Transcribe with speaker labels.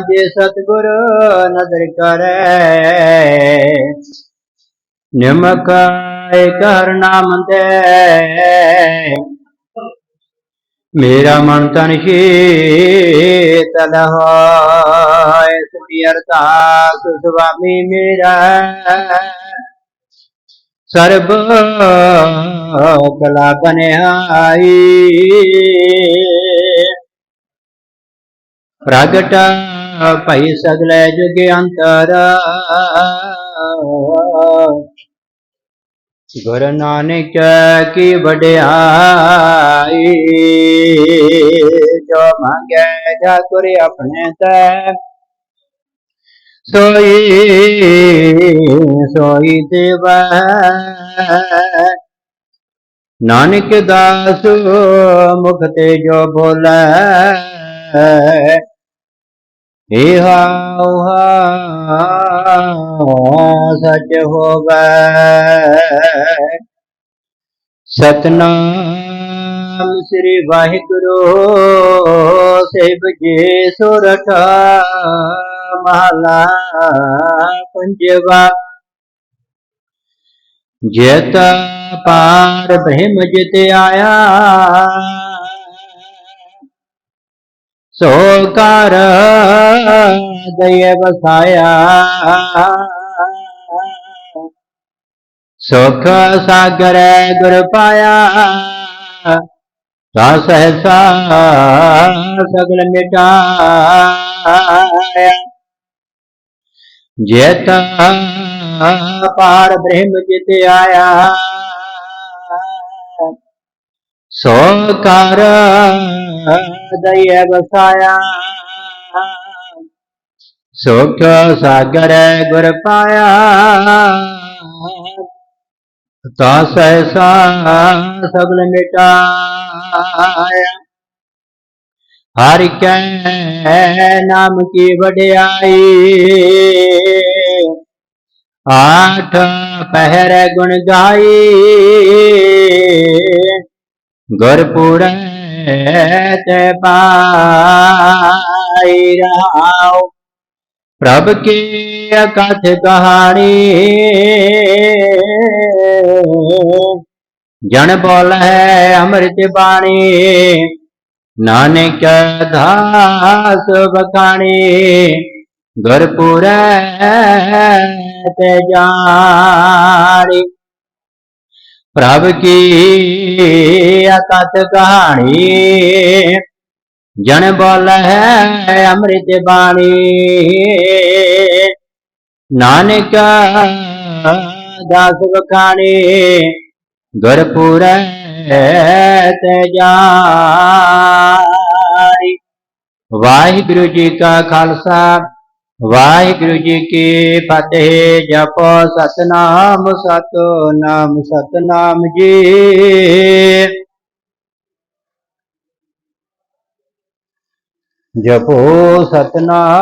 Speaker 1: ਜੇ ਸਤਿਗੁਰ ਨਦਰ ਕਰੈ। ਨਿਮਕ ਏਕ ਨਾਮ ਤੇ ਮੇਰਾ ਮਨ ਤਨ ਸ਼ੀਤਲ ਹੋਇ ਸੁਣੀ ਅਰਦਾਸ ਸੁਆਮੀ ਮੇਰਾ। ਸਰਬ ਕਲਾ ਬਨਿਆਈ। प्रगट पै सगले जुगे अंतरा गुरु नानक की बड़ियाई, जो मांगे ठाकुर अपने सोई सोई देव। नानक दास मुख ते जो बोला। इह सच हो सतनाम श्री वाहिगुरु शिव जी सुरठ माला पंजवा। जत पार भीम जित आया। सोकार दय बसाया सुख सागर गुर पाया सा सहसा सगल मिटाया। जेता पार ब्रह्म जित आया। सोकार सोकारादयवसाय सोख्यो सागर गुरपाया ता सहसा सबल मिटाया। हर कै नाम की बड़ियाई। आठ पहर गुण गाई। ਗੁਰਪੁਰੈ ਤੇ ਪਾਈ ਰਹਾਉ ਪ੍ਰਭ ਕੀ ਅਕਥ ਕਹਾਣੀ? ਜਨ ਬੋਲ ਹੈ ਅੰਮ੍ਰਿਤ ਬਾਣੀ। ਨਾਨਕ ਦਾਸ ਬਖਾਣੀ। ਗੁਰਪੁਰੈ ਤੇ ਜਾਣੀ। प्रभ की अकथ कहानी। जन बोल है अमृत बाणी। नानक दास बखानी। गुरपुर वाहिगुरु जी का खालसा। ਵਾਹਿਗੁਰੂ ਜੀ ਕੀ ਫਤਿਹ ਜਪੋ ਸਤਨਾਮ ਸਤਨਾਮ ਸਤਨਾਮ ਜੀ ਜਪੋ ਸਤਨਾਮ